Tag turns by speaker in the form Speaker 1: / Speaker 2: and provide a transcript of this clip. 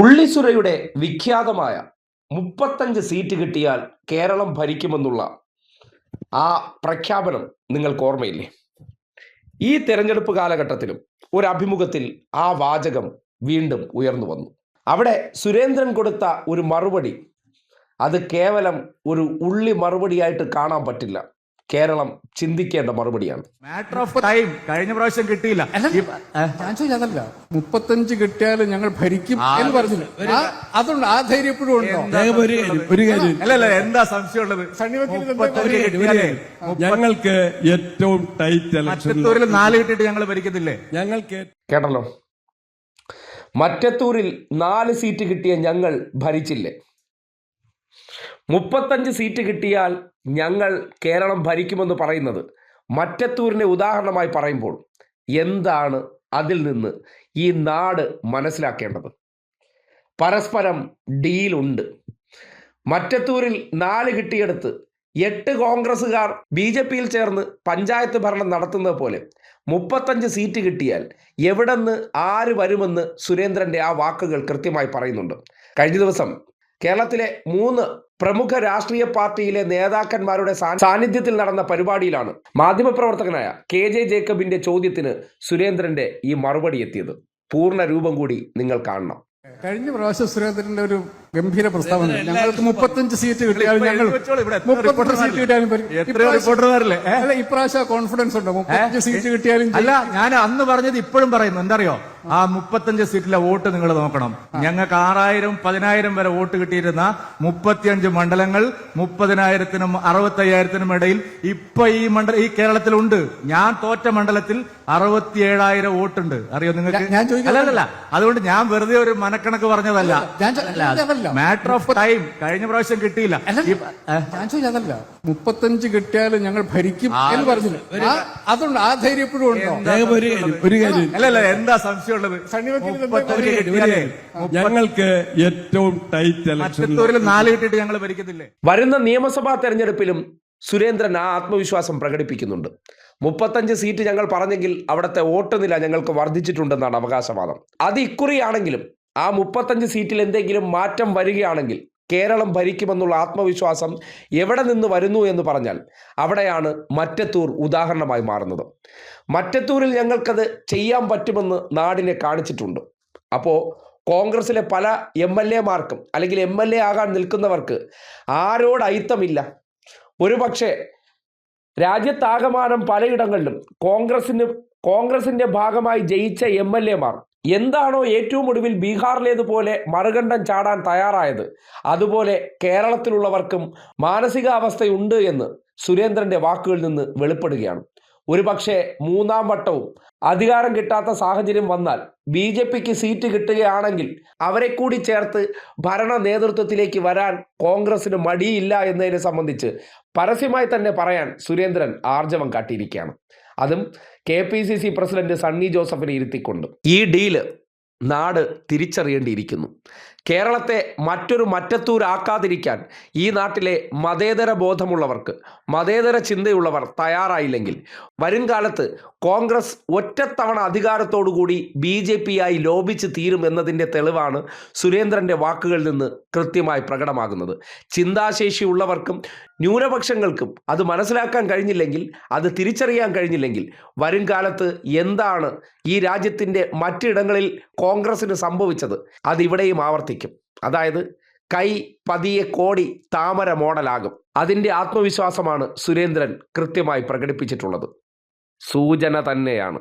Speaker 1: ഉള്ളിസുരയുടെ വിഖ്യാതമായ മുപ്പത്തഞ്ച് സീറ്റ് കിട്ടിയാൽ കേരളം ഭരിക്കുമെന്നുള്ള ആ പ്രഖ്യാപനം നിങ്ങൾക്ക് ഓർമ്മയില്ലേ? ഈ തെരഞ്ഞെടുപ്പ് കാലഘട്ടത്തിലും ഒരു അഭിമുഖത്തിൽ ആ വാചകം വീണ്ടും ഉയർന്നു വന്നു. അവിടെ സുരേന്ദ്രൻ കൊടുത്ത ഒരു മറുപടി അത് കേവലം ഒരു ഉള്ളി മറുപടിയായിട്ട് കാണാൻ പറ്റില്ല. കേരളം ചിന്തിക്കേണ്ട മറുപടിയാണ്.
Speaker 2: മാറ്റർ ഓഫ് ടൈം കഴിഞ്ഞ പ്രാവശ്യം കിട്ടിയില്ല?
Speaker 3: ഞാൻ ചോദിച്ചതല്ല മുപ്പത്തഞ്ച് കിട്ടിയാലും ഞങ്ങൾ ഭരിക്കും എന്ന് പറഞ്ഞില്ല. ആ- അതുണ്ട്. ആ ധൈര്യം എപ്പോഴും ഉണ്ടോ?
Speaker 4: അല്ലല്ല ഒരു ഒരു കാര്യം.
Speaker 2: അല്ല അല്ല എന്താ സംശയം
Speaker 4: ഉള്ളത്. ഞങ്ങൾക്ക് ഏറ്റവും ടൈറ്റ്
Speaker 2: മറ്റത്തൂരിൽ നാല് കിട്ടിയിട്ട് ഞങ്ങൾ ഭരിക്കത്തില്ലേ?
Speaker 4: ഞങ്ങൾക്ക്
Speaker 1: കേട്ടല്ലോ. മറ്റത്തൂരിൽ നാല് സീറ്റ് കിട്ടിയ ഞങ്ങൾ ഭരിച്ചില്ലേ? മുപ്പത്തഞ്ച് സീറ്റ് കിട്ടിയാൽ ഞങ്ങൾ കേരളം ഭരിക്കുമെന്ന് പറയുന്നത്. മറ്റത്തൂരിനെ ഉദാഹരണമായി പറയുമ്പോൾ എന്താണ് അതിൽ നിന്ന് ഈ നാട് മനസ്സിലാക്കേണ്ടത്? പരസ്പരം ഡീലുണ്ട് മറ്റത്തൂരിൽ നാല് കിട്ടിയെടുത്ത് എട്ട് കോൺഗ്രസ്സുകാർ ബി ജെ പിയിൽ ചേർന്ന് പഞ്ചായത്ത് ഭരണം നടത്തുന്നത് പോലെ മുപ്പത്തഞ്ച് സീറ്റ് കിട്ടിയാൽ എവിടെ നിന്ന് ആര് വരുമെന്ന് സുരേന്ദ്രന്റെ ആ വാക്കുകൾ കൃത്യമായി പറയുന്നുണ്ട്. കഴിഞ്ഞ ദിവസം കേരളത്തിലെ മൂന്ന് പ്രമുഖ രാഷ്ട്രീയ പാർട്ടിയിലെ നേതാക്കന്മാരുടെ സാന്നിധ്യത്തിൽ നടന്ന പരിപാടിയിലാണ് മാധ്യമപ്രവർത്തകനായ കെ ജെ ജേക്കബിന്റെ ചോദ്യത്തിന് സുരേന്ദ്രന്റെ ഈ മറുപടി എത്തിയത്. പൂർണ രൂപം കൂടി നിങ്ങൾ കാണണം.
Speaker 3: കഴിഞ്ഞ പ്രാവശ്യം സുരേന്ദ്രന്റെ ഒരു ഗംഭീര പ്രസ്താവന. ഞങ്ങൾക്ക് മുപ്പത്തഞ്ച് സീറ്റ് കിട്ടിയാലും ഞങ്ങൾ മുപ്പത്തഞ്ച് സീറ്റ് കിട്ടിയാലും ഇപ്രാവശ്യം-
Speaker 2: റിപ്പോർട്ടർമാരില്ലേ? ഏ?
Speaker 3: അല്ല ഇപ്രാവശ്യം കോൺഫിഡൻസ് ഉണ്ടോ? മുപ്പത്തഞ്ച് സീറ്റ് കിട്ടിയാലും
Speaker 2: അല്ല ഞാൻ അന്ന് പറഞ്ഞത് ഇപ്പോഴും പറയുന്നു. എന്തറിയോ? ആ മുപ്പത്തഞ്ച് സീറ്റിലെ വോട്ട് നിങ്ങൾ നോക്കണം. ഞങ്ങൾക്ക് ആറായിരം പതിനായിരം വരെ വോട്ട് കിട്ടിയിരുന്ന മുപ്പത്തിയഞ്ച് മണ്ഡലങ്ങൾ മുപ്പതിനായിരത്തിനും അറുപത്തയ്യായിരത്തിനും ഇടയിൽ ഇപ്പൊ ഈ മണ്ഡല ഈ കേരളത്തിലുണ്ട്. ഞാൻ തോറ്റ മണ്ഡലത്തിൽ അറുപത്തിയേഴായിരം വോട്ടുണ്ട്. അറിയോ നിങ്ങൾക്ക്? അല്ല അതുകൊണ്ട് ഞാൻ വെറുതെ ഒരു മനക്കണക്ക് പറഞ്ഞതല്ല.
Speaker 3: അതല്ല.
Speaker 2: മാറ്റർ ഓഫ് ടൈം കഴിഞ്ഞ പ്രാവശ്യം കിട്ടിയില്ല?
Speaker 3: ഞാൻ മുപ്പത്തഞ്ച് കിട്ടിയാലും ഞങ്ങൾ ഭരിക്കും എന്ന് പറഞ്ഞില്ല? ആ- അതുണ്ട്. ആ ധൈര്യം ഇപ്പോഴും ഉണ്ടോ
Speaker 4: ഒരു കാര്യം ഒരു കാര്യം
Speaker 2: അല്ല അല്ല എന്താ സംശയമുള്ളത്.
Speaker 4: ഞങ്ങൾക്ക് ഏറ്റവും ടൈറ്റ് ഇലക്ഷൻ
Speaker 2: നാല് കിട്ടിയിട്ട് ഞങ്ങൾ ഭരിക്കത്തില്ലേ?
Speaker 1: വരുന്ന നിയമസഭാ തെരഞ്ഞെടുപ്പിലും സുരേന്ദ്രൻ ആ ആത്മവിശ്വാസം പ്രകടിപ്പിക്കുന്നുണ്ട്. മുപ്പത്തഞ്ച് സീറ്റ് ഞങ്ങൾ പറഞ്ഞെങ്കിൽ അവിടുത്തെ വോട്ട് നില ഞങ്ങൾക്ക് വർദ്ധിച്ചിട്ടുണ്ടെന്നാണ് അവകാശവാദം. അത് ഇക്കുറിയാണെങ്കിലും ആ മുപ്പത്തഞ്ച് സീറ്റിൽ എന്തെങ്കിലും മാറ്റം വരികയാണെങ്കിൽ കേരളം ഭരിക്കുമെന്നുള്ള ആത്മവിശ്വാസം എവിടെ നിന്ന് വരുന്നു എന്ന് പറഞ്ഞാൽ അവിടെയാണ് മറ്റത്തൂർ ഉദാഹരണമായി മാറുന്നത്. മറ്റത്തൂരിൽ ഞങ്ങൾക്കത് ചെയ്യാൻ പറ്റുമെന്ന് നാടിനെ കാണിച്ചിട്ടുണ്ട്. അപ്പോൾ കോൺഗ്രസിലെ പല എം എൽ എമാർക്കും അല്ലെങ്കിൽ എം എൽ എ ആകാൻ നിൽക്കുന്നവർക്ക് ആരോട് അയിത്തമില്ല. ഒരുപക്ഷെ രാജ്യത്താകമാനം പലയിടങ്ങളിലും കോൺഗ്രസിന് കോൺഗ്രസിന്റെ ഭാഗമായി ജയിച്ച എം എൽ എമാർ എന്താണോ ഏറ്റവും ഒടുവിൽ ബീഹാറിലേതുപോലെ മറുകണ്ഠം ചാടാൻ തയ്യാറായത്? അതുപോലെ കേരളത്തിലുള്ളവർക്കും മാനസികാവസ്ഥയുണ്ട് എന്ന് സുരേന്ദ്രന്റെ വാക്കുകളിൽ നിന്ന് വെളിപ്പെടുകയാണ്. ഒരുപക്ഷെ മൂന്നാം വട്ടവും അധികാരം കിട്ടാത്ത സാഹചര്യം വന്നാൽ ബി ജെ പിക്ക് സീറ്റ് കിട്ടുകയാണെങ്കിൽ അവരെ കൂടി ചേർത്ത് ഭരണ നേതൃത്വത്തിലേക്ക് വരാൻ കോൺഗ്രസിന് മടിയില്ല എന്നതിനെ സംബന്ധിച്ച് പരസ്യമായി തന്നെ പറയാൻ സുരേന്ദ്രൻ ആർജവം കാട്ടിയിരിക്കുകയാണ്. അതും K P C C president Sunny ജോസഫിനെ ഇരുത്തിക്കൊണ്ട്. ഈ ഡീൽ നാട് തിരിച്ചറിയേണ്ടിയിരിക്കുന്നു. കേരളത്തെ മറ്റൊരു മറ്റത്തൂരാക്കാതിരിക്കാൻ ഈ നാട്ടിലെ മതേതര ബോധമുള്ളവർക്ക് മതേതര ചിന്തയുള്ളവർ തയ്യാറായില്ലെങ്കിൽ വരും കാലത്ത് കോൺഗ്രസ് ഒറ്റത്തവണ അധികാരത്തോടുകൂടി ബി ജെ പിയായി ലോപിച്ച് തീരും എന്നതിന്റെ തെളിവാണ് സുരേന്ദ്രന്റെ വാക്കുകളിൽ നിന്ന് കൃത്യമായി പ്രകടമാകുന്നത്. ചിന്താശേഷിയുള്ളവർക്കും ന്യൂനപക്ഷങ്ങൾക്കും അത് മനസ്സിലാക്കാൻ കഴിഞ്ഞില്ലെങ്കിൽ അത് തിരിച്ചറിയാൻ കഴിഞ്ഞില്ലെങ്കിൽ വരും കാലത്ത് എന്താണ് ഈ രാജ്യത്തിന്റെ മറ്റിടങ്ങളിൽ കോൺഗ്രസിന് സംഭവിച്ചത് അതിവിടെയും ആവർത്തിക്കും. അതായത് കൈ പതിയെ കോടി താമര മോഡലാകും. അതിന്റെ ആത്മവിശ്വാസമാണ് സുരേന്ദ്രൻ കൃത്യമായി പ്രകടിപ്പിച്ചിട്ടുള്ളത്. സൂചന തന്നെയാണ്.